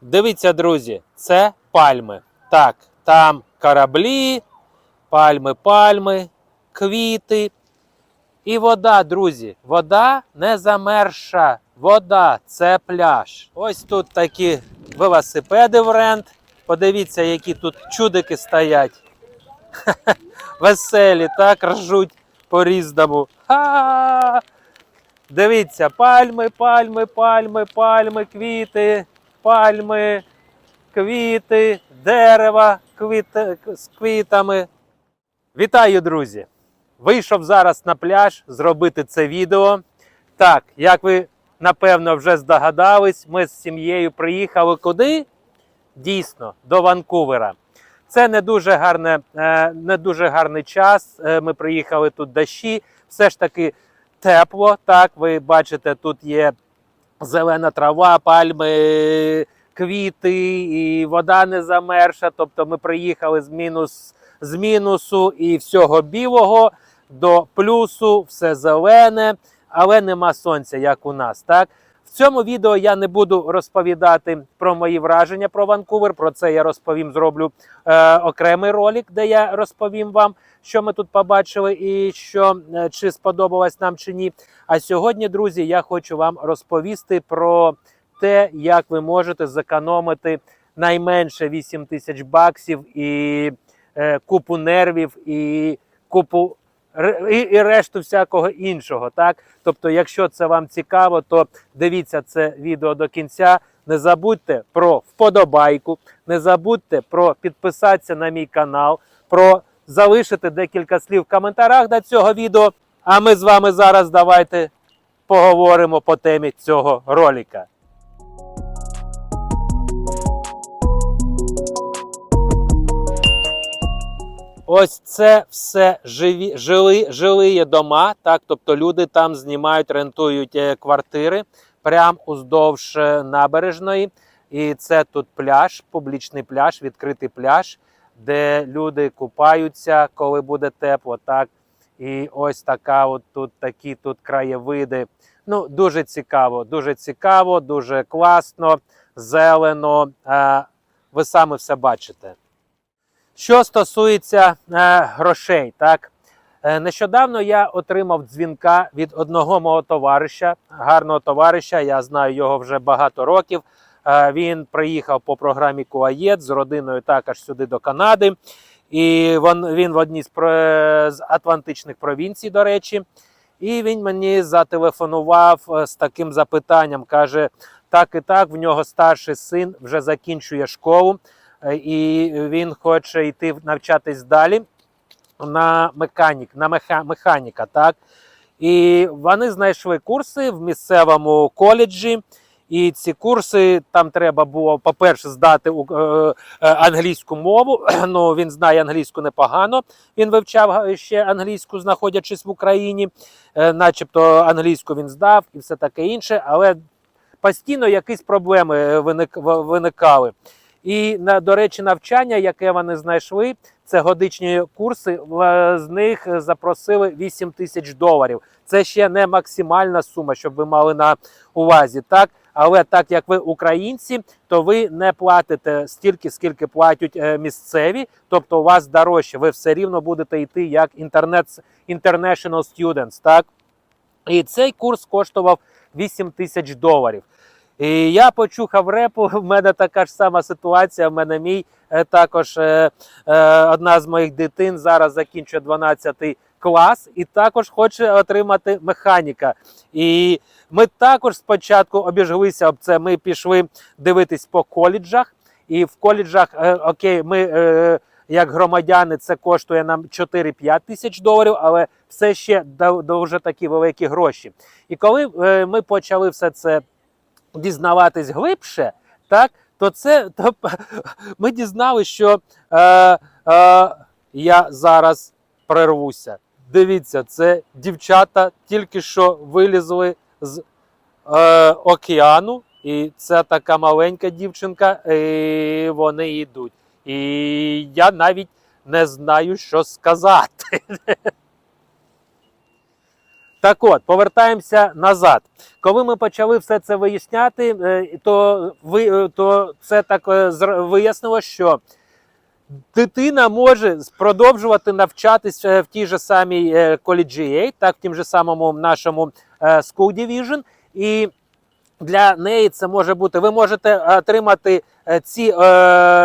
Дивіться, друзі, це пальми. Так, там кораблі, пальми, пальми, квіти. І вода, друзі. Вода не замерша. Вода це пляж. Ось тут такі велосипеди в рент. Подивіться, які тут чудики стоять. Веселі, так ржуть по-різному. Ха! Дивіться, пальми, пальми, пальми, пальми, квіти, пальми, квіти, дерева квіти, з квітами. Вітаю, друзі! Вийшов зараз на пляж зробити це відео. Так, як ви напевно вже здогадались, ми з сім'єю приїхали куди? Дійсно, до Ванкувера. Це не дуже гарне, е, не дуже гарний час. Е, Ми приїхали тут дощі. Все ж таки тепло. Так, ви бачите, тут є зелена трава, пальми, квіти, і вода не замерша. Тобто ми приїхали з мінус з мінусу і всього білого до плюсу, все зелене, але нема сонця, як у нас. Так в цьому відео я не буду розповідати про мої враження про Ванкувер. Про це я розповім, зроблю е, окремий ролик, де я розповім вам, що ми тут побачили, і що е, чи сподобалось нам чи ні. А сьогодні, друзі, я хочу вам розповісти про те, як ви можете зекономити найменше 8 тисяч баксів і е, купу нервів і купу і, і решту всякого іншого. Так, тобто, якщо це вам цікаво, то дивіться це відео до кінця. Не забудьте про вподобайку, не забудьте про підписатися на мій канал, про залишити декілька слів в коментарях до цього відео. А ми з вами зараз давайте поговоримо по темі цього ролика. Ось це все живі, жили, жилі дома, так, тобто люди там знімають, рентують е, квартири прямо уздовж е, набережної. І це тут пляж, публічний пляж, відкритий пляж, де люди купаються, коли буде тепло. Так. І ось така, от тут такі тут краєвиди. Ну, дуже цікаво, дуже цікаво, дуже класно, зелено. Е, ви саме все бачите. Що стосується е, грошей, так е, нещодавно я отримав дзвінка від одного мого товариша, гарного товариша. Я знаю його вже багато років. Е, він приїхав по програмі Куаєт з родиною також сюди до Канади. І він, він в одній з, з Атлантичних провінцій, до речі. І він мені зателефонував е, з таким запитанням: каже: так і так, в нього старший син вже закінчує школу. Е, і він хоче йти навчатись далі на механік, на меха, механіка. Так? І вони знайшли курси в місцевому коледжі. І ці курси там треба було, по-перше, здати е, е, англійську мову. Ну, він знає англійську непогано. Він вивчав ще англійську, знаходячись в Україні, начебто англійську він здав і все таке інше, але постійно якісь проблеми виникали. І до речі, навчання, яке вони знайшли, це годичні курси. З них запросили 8 тисяч доларів. Це ще не максимальна сума, щоб ви мали на увазі. Так, але так як ви українці, то ви не платите стільки, скільки платять е, місцеві, тобто у вас дорожче. Ви все рівно будете йти як інтернет international students, так. І цей курс коштував 8 тисяч доларів. І я почухав репу. В мене така ж сама ситуація. В мене мій е, також е, е, одна з моїх дитин зараз закінчує 12 клас і також хоче отримати механіка. І ми також спочатку обіжглися об це. Ми пішли дивитись по коледжах, і в коледжах е, окей, ми. Е, як громадяни, це коштує нам 4-5 тисяч доларів, але все ще дуже такі великі гроші. І коли е, ми почали все це дізнаватись глибше, так, то це то, ми дізналися, що е, е, я зараз прервуся. Дивіться, це дівчата тільки що вилізли з е, океану, і це така маленька дівчинка, і вони йдуть. І я навіть не знаю, що сказати. Так от, повертаємося назад. Коли ми почали все це виясняти, е, то, ви, е, то це так е, вияснило, що дитина може продовжувати навчатись е, в тій же самій Collegiate, так, в тім же самому нашому School Division. І для неї це може бути. Ви можете отримати ці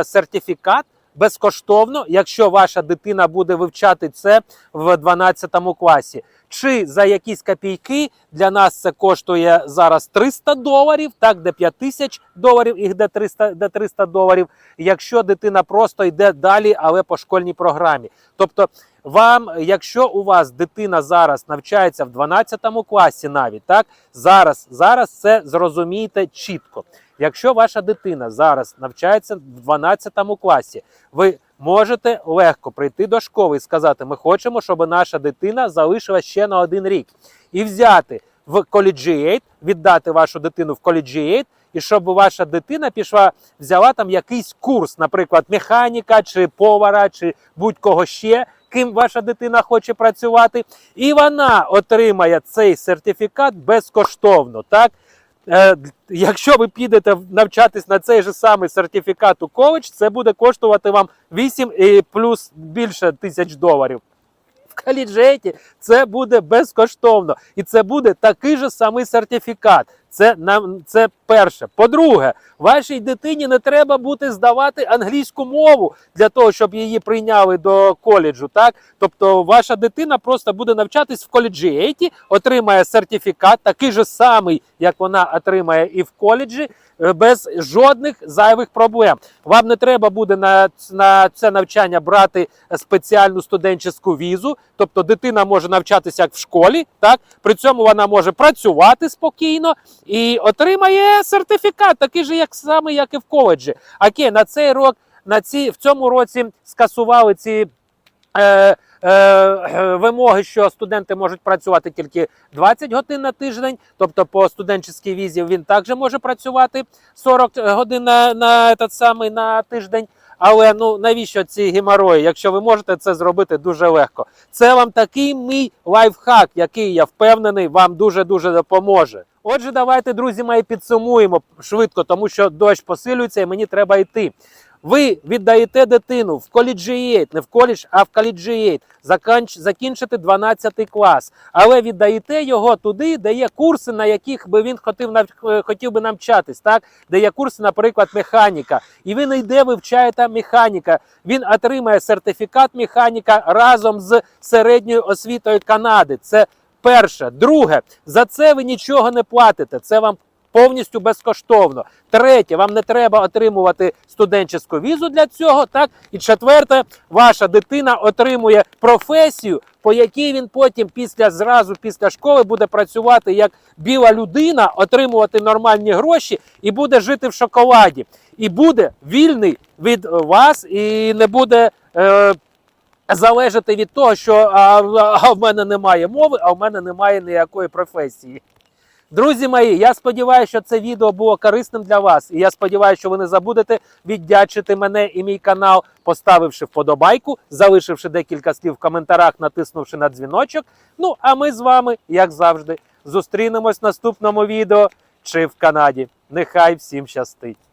сертифікат безкоштовно, якщо ваша дитина буде вивчати це в 12 класі. Чи за якісь копійки для нас це коштує зараз 300 доларів, так, де 5 тисяч доларів і де 300, де 300 доларів, якщо дитина просто йде далі, але по школьній програмі. Тобто, вам, якщо у вас дитина зараз навчається в 12 класі, навіть так, зараз, зараз це зрозумійте чітко. Якщо ваша дитина зараз навчається в 12 класі, ви можете легко прийти до школи і сказати: ми хочемо, щоб наша дитина залишилась ще на один рік, і взяти в Collegiate, віддати вашу дитину в Collegiate, і щоб ваша дитина пішла, взяла там якийсь курс, наприклад, механіка чи повара, чи будь-кого ще. Ким ваша дитина хоче працювати, і вона отримає цей сертифікат безкоштовно. Так, якщо ви підете навчатись на цей же самий сертифікат у коледж, це буде коштувати вам 8 і плюс більше тисяч доларів. В коліджеті це буде безкоштовно. І це буде такий же самий сертифікат. Це нам це перше. По-друге, вашій дитині не треба буде здавати англійську мову для того, щоб її прийняли до коледжу. Так, тобто, ваша дитина просто буде навчатись в коледжієті, отримає сертифікат, такий же самий, як вона отримає і в коледжі, е, без жодних зайвих проблем. Вам не треба буде на, на це навчання брати спеціальну студентську візу. Тобто дитина може навчатися як в школі, так при цьому вона може працювати спокійно і отримає сертифікат, такий же, як саме, як і в коледжі. Окей, на цей рок, на ці в цьому році скасували ці. Е, е, вимоги, що студенти можуть працювати тільки 20 годин на тиждень, тобто по студентській візі він також може працювати 40 годин на, на, самий, на тиждень. Але ну навіщо ці геморої, якщо ви можете це зробити дуже легко? Це вам такий мій лайфхак, який я впевнений, вам дуже дуже допоможе. Отже, давайте, друзі мої, підсумуємо швидко, тому що дощ посилюється і мені треба йти. Ви віддаєте дитину в коледжієт, не в коледж, а в коледжієт, заканч, закінчити 12 клас, але віддаєте його туди, де є курси, на яких би він хотів нав- хотів би навчатись, так де є курси, наприклад, механіка. І він йде, вивчає там механіка. Він отримає сертифікат механіка разом з середньою освітою Канади. Це перше. Друге, за це ви нічого не платите. Це вам повністю безкоштовно. Третє, вам не треба отримувати студентську візу для цього. Так і четверте, ваша дитина отримує професію, по якій він потім, після зразу після школи, буде працювати як біла людина, отримувати нормальні гроші і буде жити в шоколаді, і буде вільний від вас, і не буде. Е, Залежати від того, що а, а в мене немає мови, а в мене немає ніякої професії. Друзі мої, я сподіваюся, що це відео було корисним для вас. І я сподіваюся, що ви не забудете віддячити мене і мій канал, поставивши вподобайку, залишивши декілька слів в коментарях, натиснувши на дзвіночок. Ну, а ми з вами, як завжди, зустрінемось в наступному відео чи в Канаді. Нехай всім щастить!